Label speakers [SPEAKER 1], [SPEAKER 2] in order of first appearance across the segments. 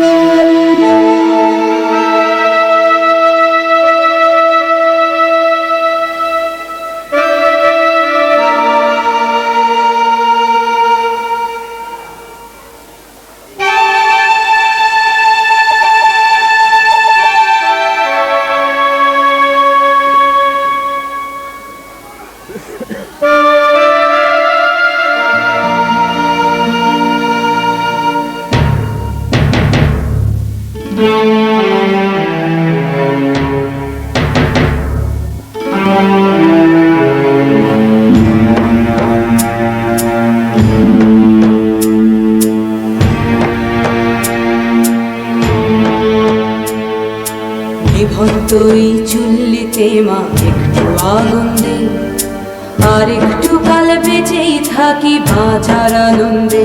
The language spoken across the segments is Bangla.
[SPEAKER 1] নিভন্ত এই চুল্লিতে মা একটু আগুন দে আর একটু কাল বেঁচেই থাকি বাঁচার আনন্দে।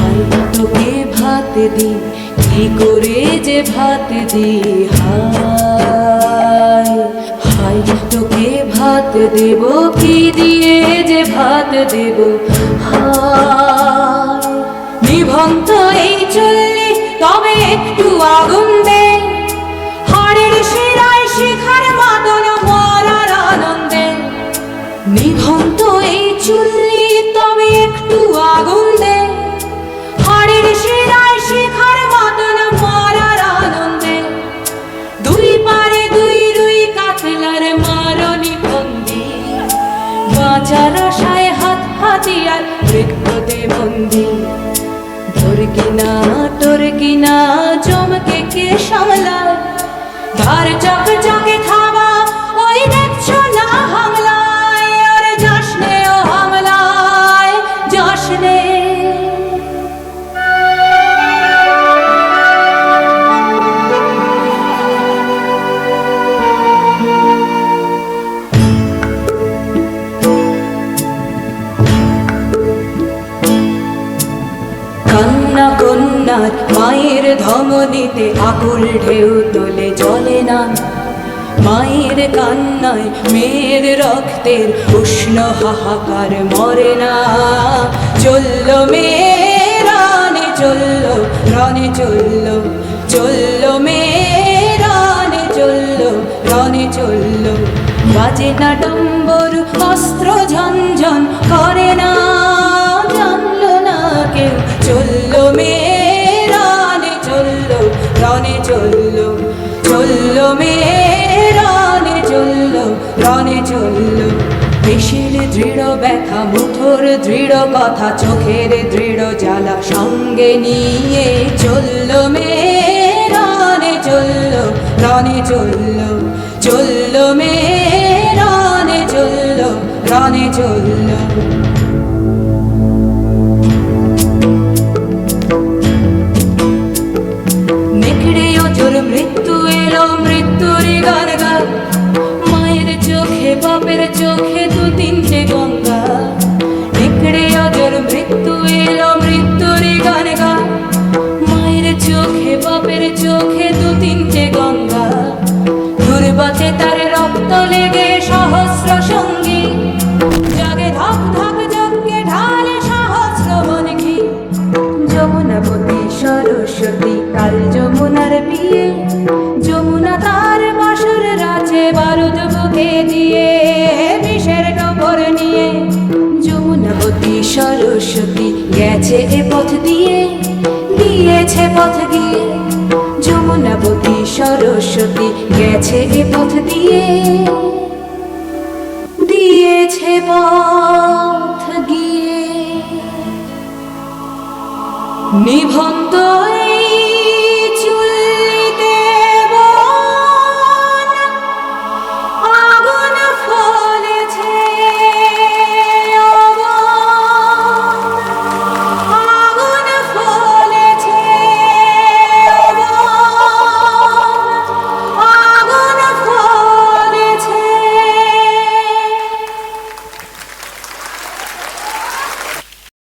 [SPEAKER 1] হাই তোকে ভাত দি, কি করে যে ভাত দি হাই হাই তোকে ভাত দেব, কি দিয়ে যে ভাত দেব হা নিভন্ত এই চললে তবে একটু আগুন আশায় হাত হাতিয়ার প্রতিবন্ধী তোর কিনা তোর কিনা। কন্যার মায়ের ধমনীতে আকুল ঢেউ তোলে, জলে না। মায়ের কান্নায় মেয়ের রক্তের উষ্ণ হাহাকার মরে না। চলল মেয়ে রানে চলল, রনে চলল চলল মেয়ে রানে চলল, রনে চলল। বাজে না ডম্বর, অস্ত্র ঝনঝন করে না। চলল। দেশের দৃঢ় ব্যথা মুঠোর দৃঢ় কথা, চোখের দৃঢ় জ্বালা সঙ্গে নিয়ে চলল মে রানে চলল রনে চলল, চলল মে রানে চলল রনে চলল। যমুনাবতী সরস্বতী গেছে এ পথ দিয়ে, দিয়েছে পথ দিয়ে। যমুনাবতী সরস্বতী গেছে এ পথ দিয়ে, দিয়েছে পথ গিয়ে নিভন্ত